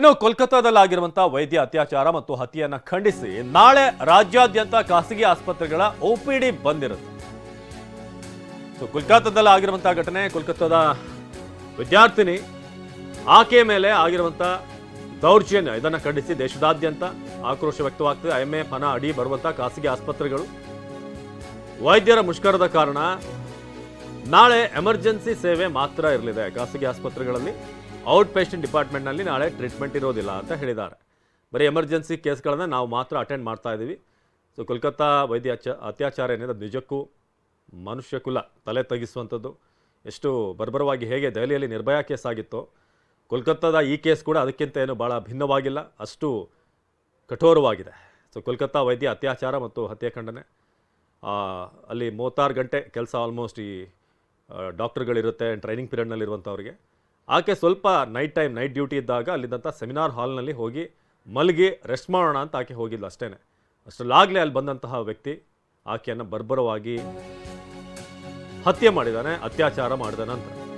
ಇನ್ನು ಕೋಲ್ಕತ್ತಾದಲ್ಲಾಗಿರುವಂತಹ ವೈದ್ಯ ಅತ್ಯಾಚಾರ ಮತ್ತು ಹತ್ಯೆಯನ್ನು ಖಂಡಿಸಿ ನಾಳೆ ರಾಜ್ಯಾದ್ಯಂತ ಖಾಸಗಿ ಆಸ್ಪತ್ರೆಗಳ ಒಪಿಡಿ ಬಂದಿರುತ್ತೆ. ಸೊ ಕೋಲ್ಕತ್ತಾದಲ್ಲಿ ಆಗಿರುವಂತಹ ಘಟನೆ, ಕೋಲ್ಕತ್ತಾದ ವಿದ್ಯಾರ್ಥಿನಿ ಆಕೆ ಮೇಲೆ ಆಗಿರುವಂತಹ ದೌರ್ಜನ್ಯ. ಇದನ್ನ ಖಂಡಿಸಿ ದೇಶದಾದ್ಯಂತ ಆಕ್ರೋಶ ವ್ಯಕ್ತವಾಗ್ತದೆ. ಐಎಂಎ ಪನ ಅಡಿ ಬರುವಂತಹ ಖಾಸಗಿ ಆಸ್ಪತ್ರೆಗಳು ವೈದ್ಯರ ಮುಷ್ಕರದ ಕಾರಣ ನಾಳೆ ಎಮರ್ಜೆನ್ಸಿ ಸೇವೆ ಮಾತ್ರ ಇರಲಿದೆ. ಖಾಸಗಿ ಆಸ್ಪತ್ರೆಗಳಲ್ಲಿ ಔಟ್ ಪೇಷಂಟ್ ಡಿಪಾರ್ಟ್ಮೆಂಟ್ನಲ್ಲಿ ನಾಳೆ ಟ್ರೀಟ್ಮೆಂಟ್ ಇರೋದಿಲ್ಲ ಅಂತ ಹೇಳಿದ್ದಾರೆ. ಬರೀ ಎಮರ್ಜೆನ್ಸಿ ಕೇಸ್ಗಳನ್ನು ನಾವು ಮಾತ್ರ ಅಟೆಂಡ್ ಮಾಡ್ತಾ ಇದ್ದೀವಿ. ಸೊ, ಕೋಲ್ಕತ್ತಾ ವೈದ್ಯ ಅತ್ಯಾಚಾರ ಏನಿದೆ ನಿಜಕ್ಕೂ ಮನುಷ್ಯ ಕುಲ, ತಲೆ ತಗ್ಗಿಸುವಂಥದ್ದು. ಎಷ್ಟು ಬರ್ಬರವಾಗಿ ಹೇಗೆ ದೆಹಲಿಯಲ್ಲಿ ನಿರ್ಭಯ ಕೇಸ್ ಆಗಿತ್ತು, ಕೋಲ್ಕತ್ತಾದ ಈ ಕೇಸ್ ಕೂಡ ಅದಕ್ಕಿಂತ ಏನು ಭಾಳ ಭಿನ್ನವಾಗಿಲ್ಲ, ಅಷ್ಟು ಕಠೋರವಾಗಿದೆ. ಸೊ, ಕೋಲ್ಕತ್ತಾ ವೈದ್ಯ ಅತ್ಯಾಚಾರ ಮತ್ತು ಹತ್ಯೆ ಖಂಡನೆ ಅಲ್ಲಿ ಮೂವತ್ತಾರು ಗಂಟೆ ಕೆಲಸ ಆಲ್ಮೋಸ್ಟ್ ಈ ಡಾಕ್ಟರ್ಗಳಿರುತ್ತೆ ಟ್ರೈನಿಂಗ್ ಪೀರಿಯಡ್ನಲ್ಲಿರುವಂಥವ್ರಿಗೆ ಆಕೆ ಸ್ವಲ್ಪ ನೈಟ್ ಟೈಮ್ ನೈಟ್ ಡ್ಯೂಟಿ ಇದ್ದಾಗ ಅಲ್ಲಿದ್ದಂಥ ಸೆಮಿನಾರ್ ಹಾಲ್ನಲ್ಲಿ ಹೋಗಿ ಮಲಗಿ ರೆಸ್ಟ್ ಮಾಡೋಣ ಅಂತ ಆಕೆ ಹೋಗಿದ್ಲು ಅಷ್ಟೇ ಅಷ್ಟರಲ್ಲಾಗಲೇ ಅಲ್ಲಿ ಬಂದಂತಹ ವ್ಯಕ್ತಿ ಆಕೆಯನ್ನು ಬರ್ಬರವಾಗಿ ಹತ್ಯೆ ಮಾಡಿದ್ದಾನೆ ಅತ್ಯಾಚಾರ ಮಾಡಿದಾನೆ ನಂತರ